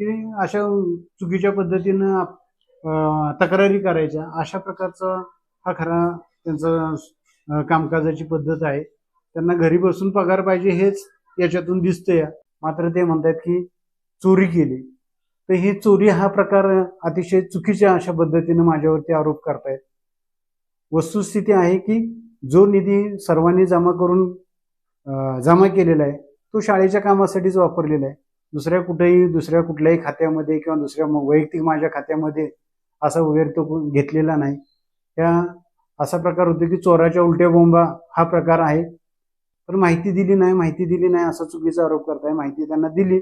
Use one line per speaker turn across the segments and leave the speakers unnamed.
की अशा चुकीच्या पद्धतीनं आप- तक्रारी करायच्या. अशा प्रकारचा हा खरा त्यांचा कामकाजाची पद्धत आहे. त्यांना घरी बसून पगार पाहिजे हेच याच्यातून दिसतंय. मात्र ते म्हणतात की चोरी केली. तर ही चोरी हा प्रकार अतिशय चुकीच्या अशा पद्धतीनं माझ्यावरती आरोप करतायत. वस्तुस्थिती आहे की जो निधी सर्वांनी जमा करून जमा केलेला आहे तो शाळेच्या कामासाठीच वापरलेला आहे. दुसऱ्या कुठेही दुसऱ्या कुठल्याही खात्यामध्ये किंवा दुसऱ्या वैयक्तिक माझ्या खात्यामध्ये असा वगैरे तो घेतलेला नाही. त्या असा प्रकार होतो की चोराच्या उलट्या बोंबा हा प्रकार आहे. पण माहिती दिली नाही माहिती दिली नाही असा चुकीचा आरोप करताय. माहिती त्यांना दिली.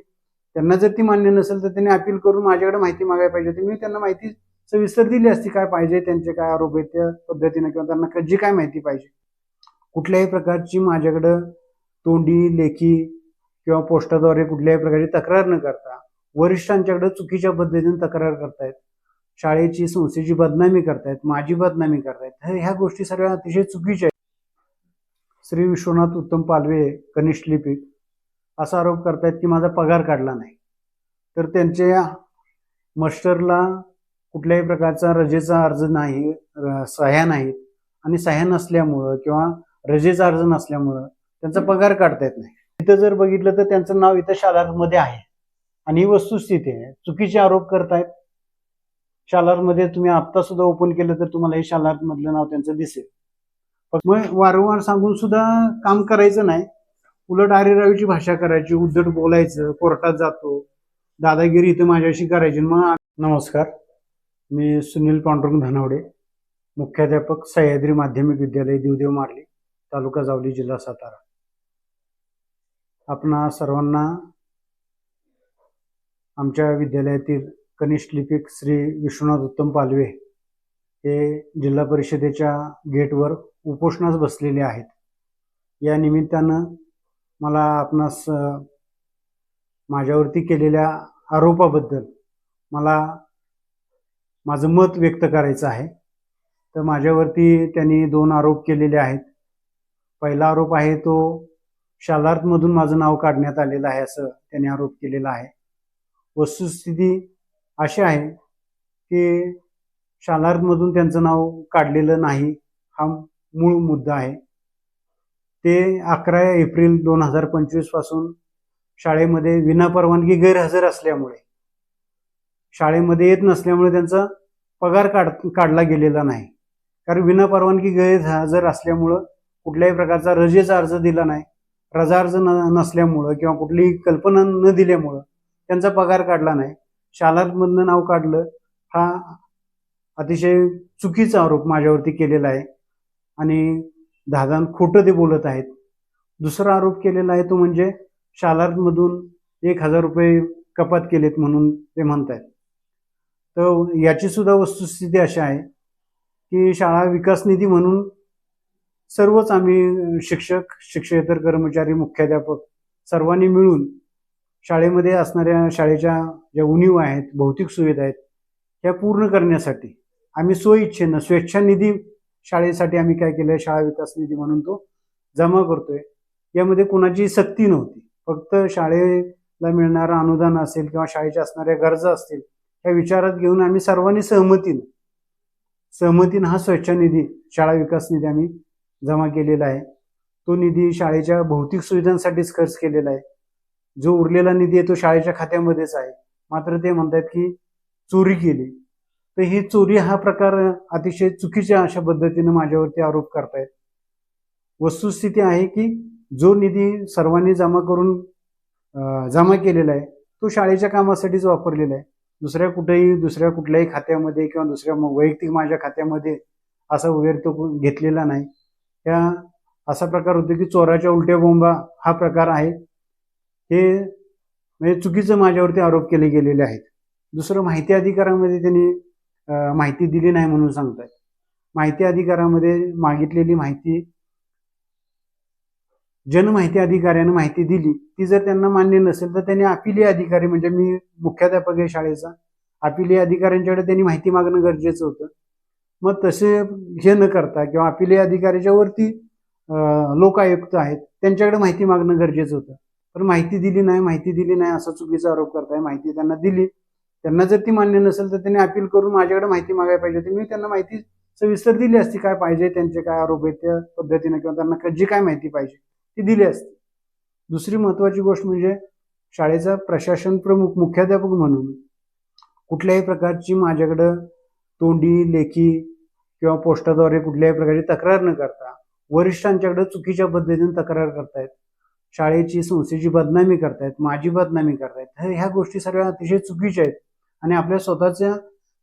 त्यांना जर ती मान्य नसेल तर त्यांनी अपील करून माझ्याकडे माहिती मागायला पाहिजे होती. मी त्यांना माहिती सविस्तर दिली असती काय पाहिजे त्यांचे काय आरोप आहेत त्या पद्धतीनं किंवा त्यांना जी काय माहिती पाहिजे. कुठल्याही प्रकारची माझ्याकडं तोंडी लेखी किंवा पोस्टाद्वारे कुठल्याही प्रकारची तक्रार न करता वरिष्ठांच्याकडे चुकीच्या पद्धतीने तक्रार करतायत शाळेची संस्थेची बदनामी करतायत माझी बदनामी करतायत ह्या गोष्टी सगळ्या अतिशय चुकीच्या आहेत. श्री विश्वनाथ उत्तम पालवे कनिष्ठ लिपिक असा आरोप करतायत की माझा पगार काढला नाही. तर त्यांच्या मास्टरला कुठल्याही प्रकारचा रजेचा अर्ज नाही र- सह्या नाहीत. आणि सह्या नसल्यामुळं किंवा रजेचा अर्ज नसल्यामुळं त्यांचा पगार काढता येत नाही. इथं जर बघितलं तर त्यांचं नाव इथं शालारमध्ये आहे. आणि ही वस्तुस्थिती आहे. चुकीचे आरोप करतायत. शालारमध्ये तुम्ही आत्ता सुद्धा ओपन केलं तर तुम्हाला हे शालार मधलं नाव त्यांचं दिसेल. मग वारंवार सांगून सुद्धा काम करायचं नाही. उलट आरेरावीची भाषा करायची उद्धट बोलायचं कोर्टात जातो. दादागिरी इथं माझ्याशी करायची. मग नमस्कार. मी सुनील पांडुरंग धनावडे मुख्याध्यापक सह्याद्री माध्यमिक विद्यालय देवदेव मारली तालुका जावली जिल्हा सातारा. आपणा सर्वांना आमच्या विद्यालयातील कनिष्ठ लिपिक श्री विश्वनाथ उत्तम पालवे हे जिल्हा परिषदेच्या गेटवर उपोषणास बसलेले आहेत. या निमित्तानं मला आपणास माझ्यावरती केलेल्या आरोपाबद्दल मला माझं मत व्यक्त करायचं आहे. तर माझ्यावरती त्यांनी दोन आरोप केलेले आहेत. पहिला आरोप आहे तो शालार्थमधून माझं नाव काढण्यात आलेलं आहे असं त्यांनी आरोप केलेला आहे. वस्तुस्थिती अशी आहे की शालार्थमधून त्यांचं नाव काढलेलं नाही हा मूळ मुद्दा आहे. ते अकरा एप्रिल दोन हजार पंचवीसपासून शाळेमध्ये विनापरवानगी गैरहजर असल्यामुळे शाळेमध्ये येत नसल्यामुळे त्यांचा पगार काढ काढला गेलेला नाही. कारण विनापरवानगी गैरहजर असल्यामुळं कुठल्याही प्रकारचा रजेचा अर्ज दिला नाही. रजा अर्ज न नसल्यामुळं किंवा कुठलीही कल्पना न दिल्यामुळं त्यांचा पगार काढला नाही. शालांमधनं नाव काढलं हा अतिशय चुकीचा आरोप माझ्यावरती केलेला आहे. आणि दादान खोटं ते बोलत आहेत. दुसरा आरोप केलेला आहे तो म्हणजे शालांमधून एक हजार रुपये कपात केलेत म्हणून ते म्हणत आहेत तर याचीसुद्धा वस्तुस्थिती अशी आहे की शाळा विकास निधी म्हणून सर्वच आम्ही शिक्षक शिक्षकेतर कर्मचारी मुख्याध्यापक सर्वांनी मिळून शाळेमध्ये असणाऱ्या शाळेच्या ज्या उणीव आहेत भौतिक सुविधा आहेत त्या पूर्ण करण्यासाठी आम्ही स्वइच्छेनं स्वेच्छा निधी शाळेसाठी आम्ही काय केलं शाळा विकास निधी म्हणून तो जमा करतोय. यामध्ये कुणाची सक्ती नव्हती. फक्त शाळेला मिळणारं अनुदान असेल किंवा शाळेच्या असणाऱ्या गरजा असतील ह्या विचारात घेऊन आम्ही सर्वांनी सहमतीनं सहमतीनं हा स्वेच्छा निधी शाळा विकास निधी आम्ही जमा केलेला आहे. तो निधी शाळेच्या भौतिक सुविधांसाठीच खर्च केलेला आहे. जो उरलेला निधी आहे तो शाळेच्या खात्यामध्येच आहे. मात्र ते म्हणतात की चोरी केली. तर ही चोरी हा प्रकार अतिशय चुकीच्या अशा पद्धतीनं माझ्यावरती आरोप करतायत. वस्तुस्थिती आहे की जो निधी सर्वांनी जमा करून जमा केलेला आहे तो शाळेच्या कामासाठीच वापरलेला आहे. दुसऱ्या कुठेही दुसऱ्या कुठल्याही खात्यामध्ये किंवा दुसऱ्या वैयक्तिक माझ्या खात्यामध्ये असा वगैरे तो घेतलेला नाही. या असा प्रकार होतो की चोराच्या उलट्या बोंबा हा प्रकार आहे. हे म्हणजे चुकीचं माझ्यावरती आरोप केले गेलेले आहेत. दुसरं माहिती अधिकारामध्ये त्यांनी माहिती दिली नाही म्हणून सांगतात माहिती अधिकारामध्ये मागितलेली माहिती जनमाहिती अधिकाऱ्यानं माहिती दिली. ती जर त्यांना मान्य नसेल तर त्यांनी अपिली अधिकारी म्हणजे मी मुख्याध्यापक आहे शाळेचा अपिली अधिकाऱ्यांच्याकडे त्यांनी माहिती मागणं गरजेचं होतं. मग तसे हे न करता किंवा अपिली अधिकाऱ्याच्या वरती लोकायुक्त लोक आयुक्त आहेत त्यांच्याकडे माहिती मागणं गरजेचं होतं. पण माहिती दिली नाही माहिती दिली नाही असा चुकीचा आरोप करताय माहिती त्यांना दिली. त्यांना जर ती मान्य नसेल तर त्यांनी अपील करून माझ्याकडे माहिती मागायला पाहिजे होती. मी त्यांना माहिती सविस्तर दिली असती काय पाहिजे त्यांचे काय आरोप आहेत त्या पद्धतीनं किंवा त्यांना जी काय माहिती पाहिजे ती दिली असती. दुसरी महत्वाची गोष्ट म्हणजे शाळेचा प्रशासन प्रमुख मुख्याध्यापक म्हणून कुठल्याही प्रकारची माझ्याकडं तोंडी लेखी किंवा पोस्टाद्वारे कुठल्याही प्रकारची तक्रार न करता वरिष्ठांच्याकडे चुकीच्या पद्धतीने तक्रार करतायत शाळेची संस्थेची बदनामी करतायत माझी बदनामी करतायत तर ह्या गोष्टी सगळ्या अतिशय चुकीच्या आहेत. आणि आपल्या स्वतःच्या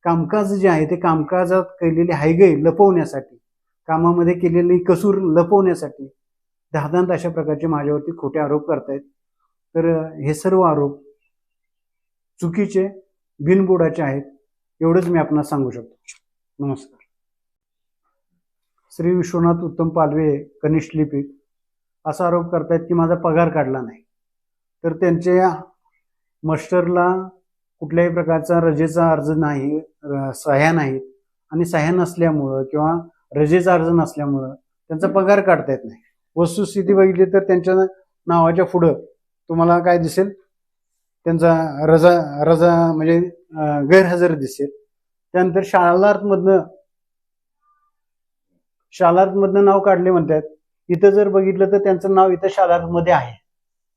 कामकाज जे आहे ते कामकाजात केलेली हायगय लपवण्यासाठी कामामध्ये केलेली कसूर लपवण्यासाठी दहादांत अशा प्रकारचे माझ्यावरती खोटे आरोप करतायत. तर हे सर्व आरोप चुकीचे बिनबोडाचे आहेत एवढंच मी आपणास सांगू शकतो. नमस्कार. श्री विश्वनाथ उत्तम पालवे कनिष्ठ लिपिक असा आरोप करतायत की माझा पगार काढला नाही. तर त्यांच्या मास्टरला कुठल्याही प्रकारचा रजेचा अर्ज नाही सह्या नाहीत आणि सह्या नसल्यामुळं किंवा रजेचा अर्ज नसल्यामुळं त्यांचा पगार काढता येत नाही. वस्तुस्थिती बघितली तर त्यांच्या नावाच्या पुढं तुम्हाला काय दिसेल? त्यांचा रजा रजा म्हणजे गैरहजर दिसेल. त्यानंतर शाळार्थमधनं शालार्थमधनं नाव काढले म्हणतात. इथं जर बघितलं तर त्यांचं नाव इथं शालार्थमध्ये आहे.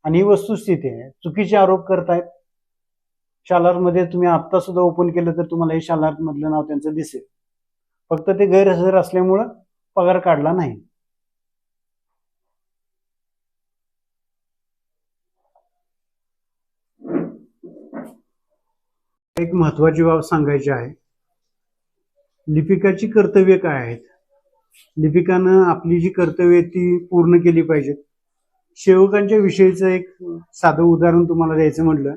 आणि ही वस्तुस्थिती आहे. चुकीचे आरोप करतायत. शालार्थमध्ये तुम्ही आत्ता सुद्धा ओपन केलं तर तुम्हाला हे शालार्थ मधलं नाव त्यांचं दिसेल. फक्त ते गैरहजर असल्यामुळं पगार काढला नाही. एक महत्वाची बाब सांगायची आहे. लिपिकाची कर्तव्य काय आहेत? लिपिकानं आपली जी कर्तव्य ती पूर्ण केली पाहिजेत सेवकांच्या विषयीचं एक साधं उदाहरण तुम्हाला द्यायचं म्हटलं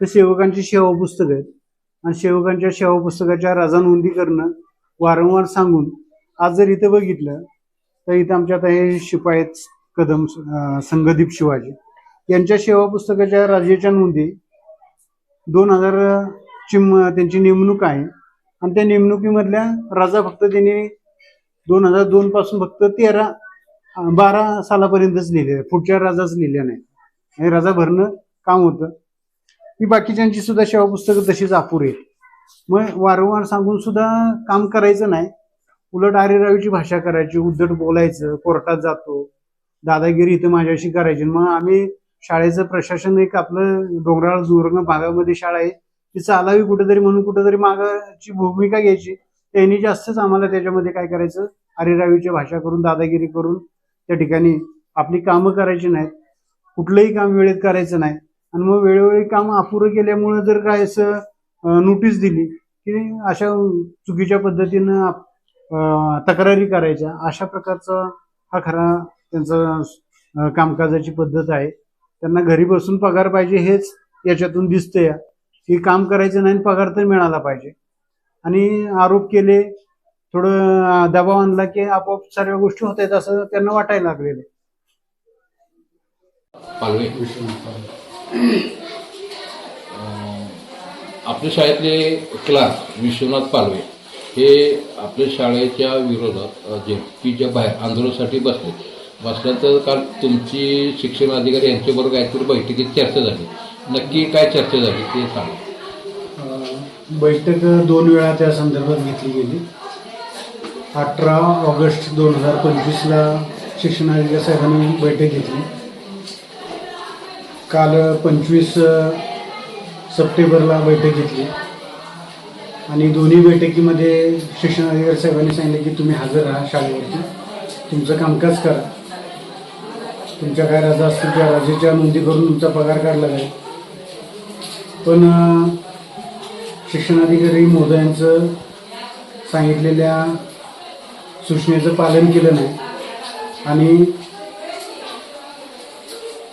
तर सेवकांची सेवा पुस्तक आहेत. आणि सेवकांच्या सेवा पुस्तकाच्या रजा नोंदी करणं वारंवार सांगून आज जर इथं बघितलं तर इथं आमच्या आता हे शिपायत आहेत कदम संघदीप संगदीप शिवाजी. यांच्या सेवा पुस्तकाच्या राजेच्या नोंदी दोन हजार ची त्यांची नेमणूक आहे. आणि त्या नेमणुकीमधल्या राजा फक्त त्यांनी दोन हजार दोन पासून फक्त तेरा बारा सालापर्यंतच लिहिले पुढच्या राजाच लिहिल्या नाही. हे भरणं काम होतं. ही बाकीच्यांची सुद्धा सेवा पुस्तकं तशीच अपुरी आहेत. मग वारंवार सांगून सुद्धा काम करायचं नाही. उलट आरेरावीची भाषा करायची उद्धट बोलायचं कोर्टात जातो. दादागिरी इथं माझ्याशी करायची. मग आम्ही शाळेचं प्रशासन एक आपलं डोंगराळ दुर्गम भागामध्ये शाळा आहे. ती चालावी कुठेतरी म्हणून कुठेतरी मागाची भूमिका घ्यायची. त्यांनी जास्तच आम्हाला त्याच्यामध्ये काय करायचं? आरेरावीची भाषा करून दादागिरी करून त्या ठिकाणी आपली कामं करायची नाहीत. कुठलंही काम वेळेत करायचं नाही. आणि मग वेळोवेळी काम अपुरं केल्यामुळं जर काय असं नोटीस दिली की अशा चुकीच्या पद्धतीनं आप- तक्रारी करायच्या अशा प्रकारचा हा खरा त्यांचा कामकाजाची पद्धत आहे. त्यांना घरी बसून पगार पाहिजे हेच याच्यातून दिसतंय. की काम करायचं नाही आणि पगार तर मिळाला पाहिजे. आणि आरोप केले थोडं दबाव आणला की आपोआप सर्व गोष्टी होत आहेत असं त्यांना वाटायला लागलेलं
पालवे. आपल्या शाळेतले क्लास विश्वनाथ पालवे हे आपल्या शाळेच्या विरोधात जेपीच्या बाहेर आंदोलनासाठी बसले. बसल्यानंतर काल तुमची शिक्षण अधिकारी यांच्याबरोबर काहीतरी बैठकीत चर्चा झाली. नक्की काय चर्चा झाली ते सांगा.
बैठक दोन वेळा त्या संदर्भात घेतली गेली. अठरा ऑगस्ट दोन हजार पंचवीसला शिक्षणाधिकारी साहेबांनी बैठक घेतली. काल पंचवीस सप्टेंबरला बैठक घेतली. आणि दोन्ही बैठकीमध्ये शिक्षणाधिकारी साहेबांनी सांगितलं की तुम्ही हजर राहा शाळेवरती. तुमचं कामकाज करा. तुमच्या काय रजा असतील त्या राजेच्या नोंदी करून तुमचा पगार काढला जाईल. पण शिक्षणाधिकारी महोदयांचं सांगितलेल्या सूचनेचं पालन केलं नाही आणि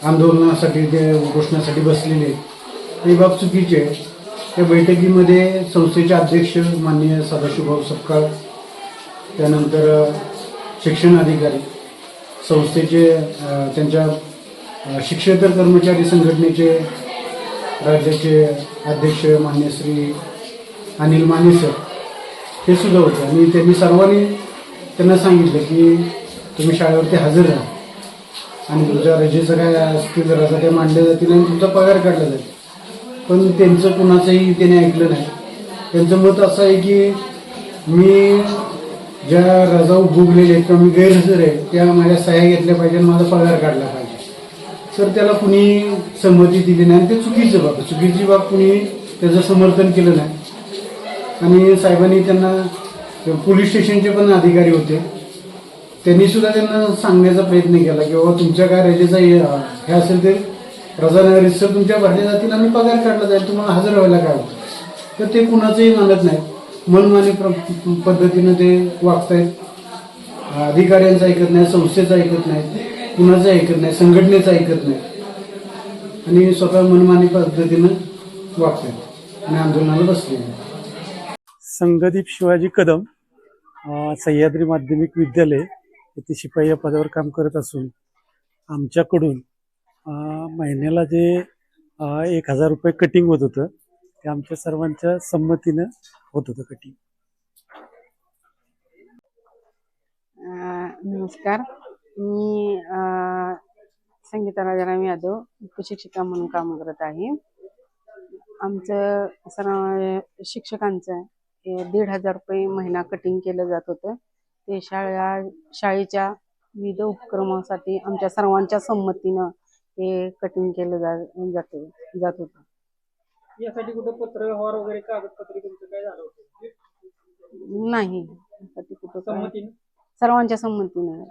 आंदोलनासाठी ते उपोषणासाठी बसलेले आहेत. ही बाब चुकीची आहे त्या बैठकीमध्ये संस्थेचे अध्यक्ष माननीय सदाशिवभाऊ सपकाळ त्यानंतर शिक्षण अधिकारी संस्थेचे त्यांच्या शिक्षेतर कर्मचारी संघटनेचे राज्याचे अध्यक्ष मान्य श्री अनिल माने सर हे सुद्धा होते. आणि त्यांनी सर्वांनी त्यांना सांगितलं की तुम्ही शाळेवरती हजर राहा. आणि तुमच्या रजेचं काय असतील रजा काय मांडल्या जातील आणि तुमचा पगार काढला जाईल. पण त्यांचं कुणाचंही त्याने ऐकलं नाही. त्यांचं मत असं आहे की मी ज्या रजा भोगलेल्या आहेत किंवा मी गैरहजर आहे त्या माझ्या सह्या घेतल्या पाहिजे आणि माझा पगार काढला पाहिजे. सर त्याला कुणी संमती दिली नाही आणि ते चुकीचं बाब. चुकीची बाब कुणी त्याचं समर्थन केलं नाही. आणि साहेबांनी त्यांना पोलीस स्टेशनचे पण अधिकारी होते. त्यांनी सुद्धा त्यांना सांगण्याचा प्रयत्न केला की बाबा तुमच्या काय रजेचा हे हे असेल ते रजा तुमच्या भरल्या जातील आणि पगार काढला जाईल तुम्हाला हजर व्हायला काय होतं? तर ते कुणाचंही मानत नाही. मनमानी प्र- पद्धतीनं ते वागतायत. अधिकाऱ्यांचं ऐकत नाही संस्थेचं ऐकत नाही कुणाचं ऐकत नाही संघटनेचं ऐकत नाही. आणि स्वतः मनमानी पद्धतीनं वागतात आणि आंदोलनाला बसले
संगदीप शिवाजी कदम सह्याद्री माध्यमिक विद्यालय येथे शिपाई या पदावर काम करत असून आमच्याकडून महिन्याला जे एक हजार रुपये कटिंग होत होतं ते आमच्या सर्वांच्या संमतीनं होत होतं कटिंग
नमस्कार. मी संगीता राजाराम यादव उपशिक्षिका म्हणून काम करत आहे. आमचं सर्व शिक्षकांचं दीड हजार रुपये महिना कटिंग केलं जात होतं. ते शाळा शाळेच्या विविध उपक्रमासाठी आमच्या सर्वांच्या संमतीनं हे कटिंग केलं जात जात होतं.
यासाठी कुठं पत्र व्यवहार वगैरे कागदपत्रे तुमचं काय झालं होतं?
नाही. कुठं सर्वांच्या संमतीनं.